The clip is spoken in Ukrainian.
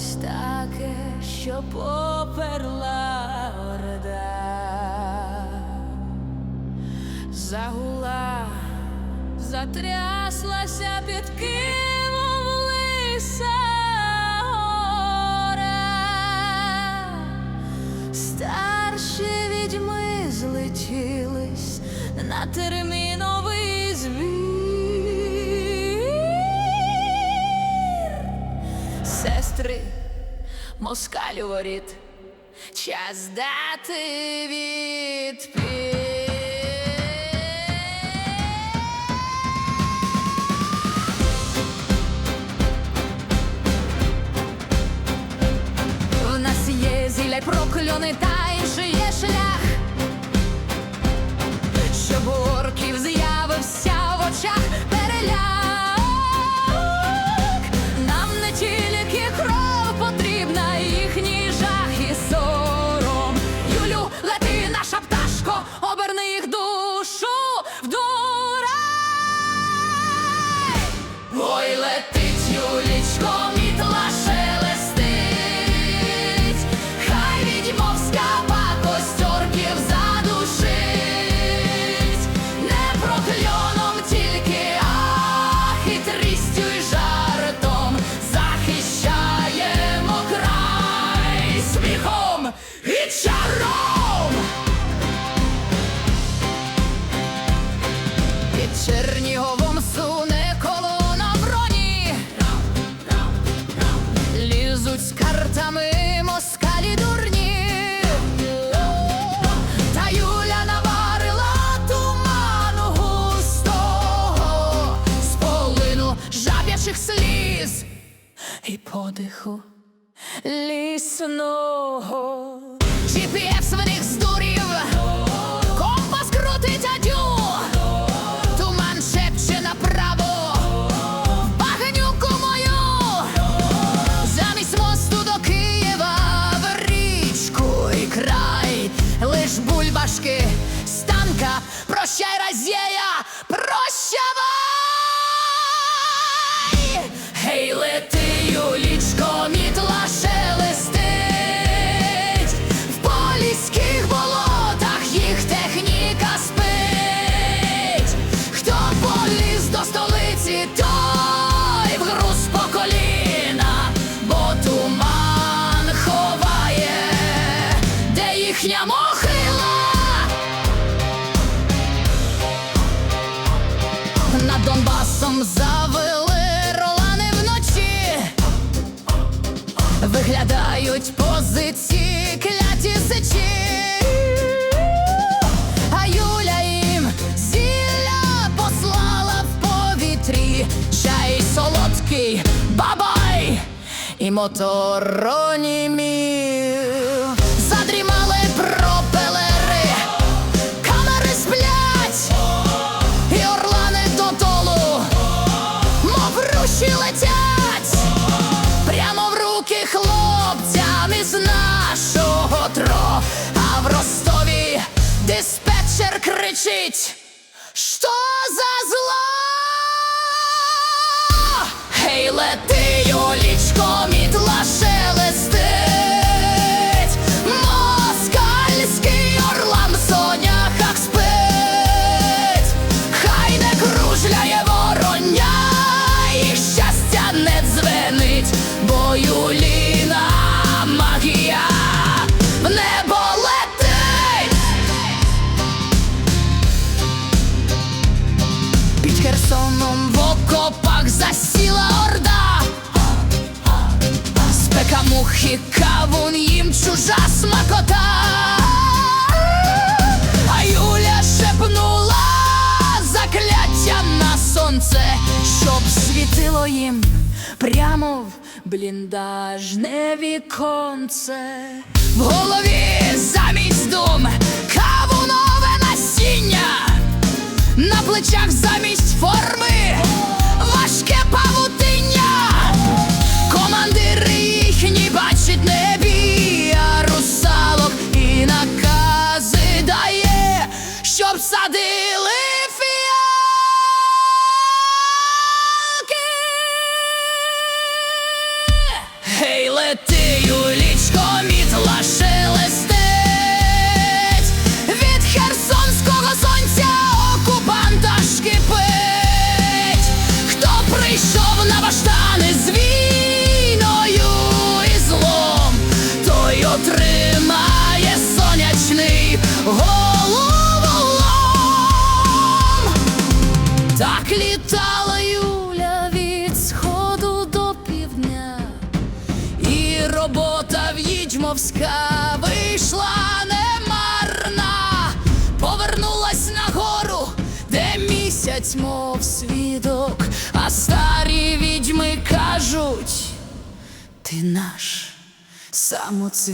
щось таке, що поперла орда, загула, затряслася під Києвом лиса гора. Старші відьми злетілись на терміновий Сестри, москалю воріт, час дати відпір. В нас є зілля прокльони та інший є шлях, щоб у орків з'явився в очах переляк. І подиху лісного. GPS в них здурів. Компас крутить адю їхня над Донбасом завели ролани вночі, виглядають позиції кляті сечі, чай солодкий, бабай! І моторонімів. Зло? Гей, лети, Юлічко, Херсоном в окопах засіла орда. Спека мухи, кавун їм чужа смакота. А Юля шепнула закляття на сонце, щоб світило їм прямо в бліндажне віконце. В голові замість дум кавунове насіння. На плечах замість форми важке павутиння. Так літала Юля від сходу до півдня, і робота відьмовська вийшла немарна, повернулась на гору, де місяць, мов свідок, а старі відьми кажуть, ти наш самоцвіток.